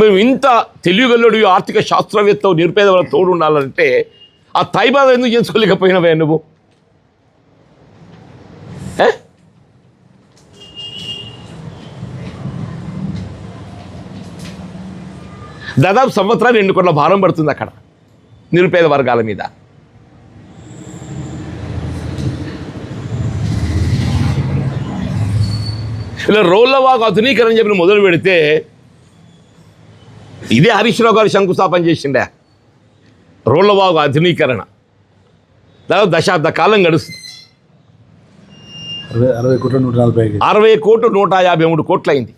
మేము ఇంత తెలివిగల్లుడు ఆర్థిక శాస్త్రవేత్త నిరుపేద తోడు ఉండాలంటే ఆ తైబాద ఎందుకు చేసుకోలేకపోయినవే నువ్వు? దాదాపు సంవత్సరాలు రెండు కోట్ల భారం పడుతుంది అక్కడ నిరుపేద వర్గాల మీద. ఇలా రోళ్ళవాగు ఆధునీకరణ చెప్పిన మొదలు పెడితే ఇదే హరీష్ రావు గారు శంకుస్థాపన చేసిండే. రోళ్ళవాగు ఆధునీకరణ. దాదాపు దశాబ్ద కాలం గడుస్తుంది. అరవై కోట్ల నూట నలభై అరవై కోట్లు నూట యాభై మూడు కోట్లయింది.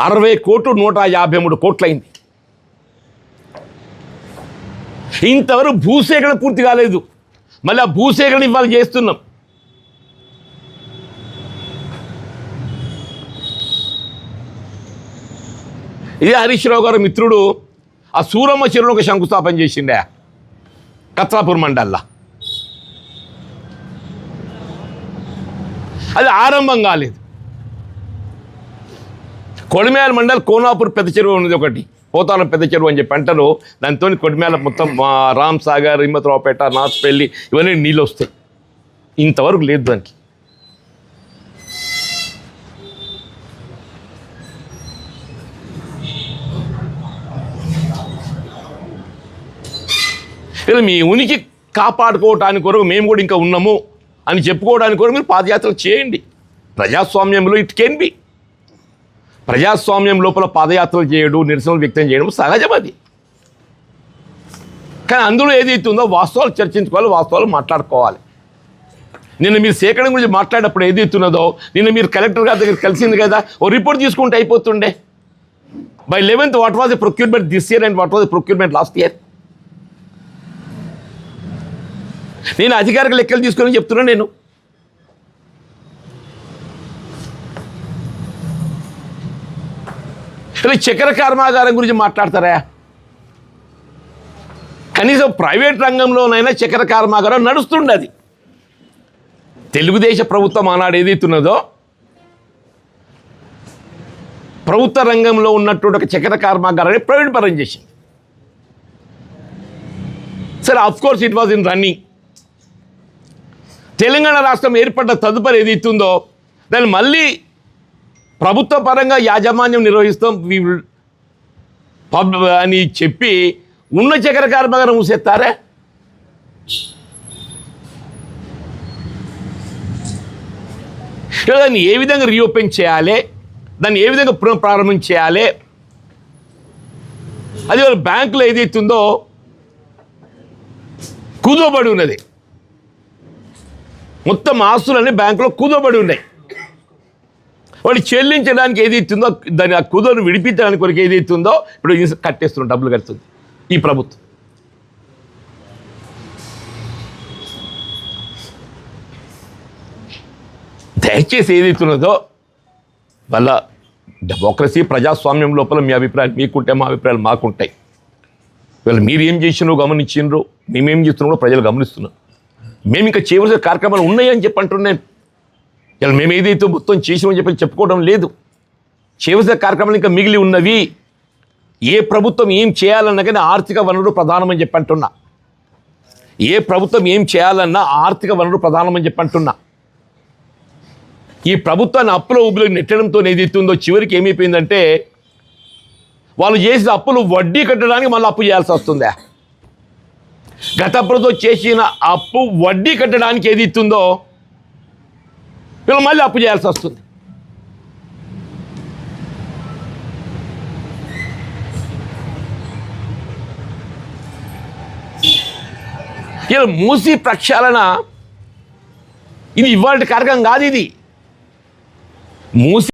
అరవై కోట్లు నూట యాభై మూడు కోట్లయింది. ఇంతవరకు భూసేకరణ పూర్తి కాలేదు. మళ్ళీ ఆ భూసేకరణ ఇవాళ చేస్తున్నాం. ఇదే హరీష్ రావు గారు మిత్రుడు. ఆ సూరమ్మ చెరువులో ఒక శంకుస్థాపన చేసిండే. కత్రాపూర్ మండల్లా. అది ఆరంభం కాలేదు. కొడిమేల మండల్ కోనాపూర్ పెద్ద చెరువు ఉన్నది ఒకటి. పోతారం పెద్ద చెరువు అని చెప్పి అంటారు. దాంతో కొడిమేల మొత్తం రామ్ సాగర్ హిమ్మతరావుపేట నాచుపల్లి ఇవన్నీ నీళ్ళు వస్తాయి. ఇంతవరకు లేదు దానికి. లేదా మీ ఉనికి కాపాడుకోవటానికి కొరకు మేము కూడా ఇంకా ఉన్నాము అని చెప్పుకోవడానికి కొరకు మీరు పాదయాత్రలు చేయండి. ప్రజాస్వామ్యంలో ఇట్ కెన్ బి ప్రజాస్వామ్యం లోపల పాదయాత్రలు చేయడం నిరసనలు వ్యక్తం చేయడం సహజం అది. కానీ అందులో ఏదైతే ఉందో వాస్తవాలు చర్చించుకోవాలి వాస్తవాలు మాట్లాడుకోవాలి. నిన్న మీరు సేకరణ గురించి మాట్లాడేటప్పుడు ఏదైతున్నదో నిన్న మీరు కలెక్టర్ గారి దగ్గర కలిసింది కదా ఓ రిపోర్ట్ తీసుకుంటే అయిపోతుండే. By eleventh what was the procurement this year and what was the procurement last year నేను అధికారిక లెక్కలు తీసుకొని చెప్తున్నా నేను. ఇలా చక్కెర కర్మాగారం గురించి మాట్లాడతారా? కనీసం ప్రైవేట్ రంగంలోనైనా చక్కెర కర్మాగారం నడుస్తుండది. తెలుగుదేశ ప్రభుత్వం ఆనాడు ఏదైతున్నదో ప్రభుత్వ రంగంలో ఉన్నటువంటి ఒక చక్కెర కర్మాగారాన్ని ప్రైవేట్ పరం చేసింది. సరే of course it was in running Telangana రాష్ట్రం ఏర్పడ్డ తదుపరి ఏది ఇస్తుందో దాన్ని మళ్ళీ ప్రభుత్వ పరంగా యాజమాన్యం నిర్వహిస్తాం పబ్ అని చెప్పి ఉన్న చక్ర కార్మగారం మూసేస్తారే? దాన్ని ఏ విధంగా రీఓపెన్ చేయాలి? దాన్ని ఏ విధంగా పునఃప్రారంభం చేయాలి? అది వాళ్ళ బ్యాంకులో ఏదైతుందో కుదోబడి ఉన్నది. మొత్తం ఆస్తులన్నీ బ్యాంకులో కుదోబడి ఉన్నాయి. వాడు చెల్లించడానికి ఏది ఇస్తుందో దాని ఆ కుదోను విడిపించడానికి కొరకు ఏది ఇస్తుందో ఇప్పుడు కట్టేస్తున్నాం కట్టేస్తున్న డబ్బులు కడుతుంది. ఈ ప్రభుత్వం. దయచేసి ఏది ఇస్తున్నదో వల్ల డెమోక్రసీ ప్రజాస్వామ్యం లోపల మీ అభిప్రాయాలు మీకుంటే మా అభిప్రాయాలు మాకుంటాయి. వీళ్ళు మీరు ఏం చేసినో గమనించిండ్రు మేమేం చేస్తున్నారో ప్రజలు గమనిస్తున్నారు. మేము ఇంకా చేయవలసిన కార్యక్రమాలు ఉన్నాయని చెప్పి అంటున్నాను. ఇలా మేము ఏదైతే మొత్తం చేసామని చెప్పి చెప్పుకోవడం లేదు. చేయవలసిన కార్యక్రమాలు ఇంకా మిగిలి ఉన్నవి. ఏ ప్రభుత్వం ఏం చేయాలన్నా కానీ ఆర్థిక వనరు ప్రధానమని చెప్పి అంటున్నా. ఏ ప్రభుత్వం ఏం చేయాలన్నా ఆర్థిక వనరు ప్రధానమని చెప్పి అంటున్నా. ఈ ప్రభుత్వాన్ని అప్పుల ఊబిలో నెట్టడంతో ఏదైతుందో ఉందో చివరికి ఏమైపోయిందంటే వాళ్ళు చేసిన అప్పులు వడ్డీ కట్టడానికి మళ్ళీ అప్పు చేయాల్సి వస్తుందా? గత ప్రభుత్వం చేసిన అప్పు వడ్డీ కట్టడానికి ఏది ఇస్తుందో వీళ్ళు మళ్ళీ అప్పు చేయాల్సి వస్తుంది. ఇలా మూసి ప్రక్షాళన ఇది ఇవాళ కార్యక్రమం కాదు ఇది. మూసి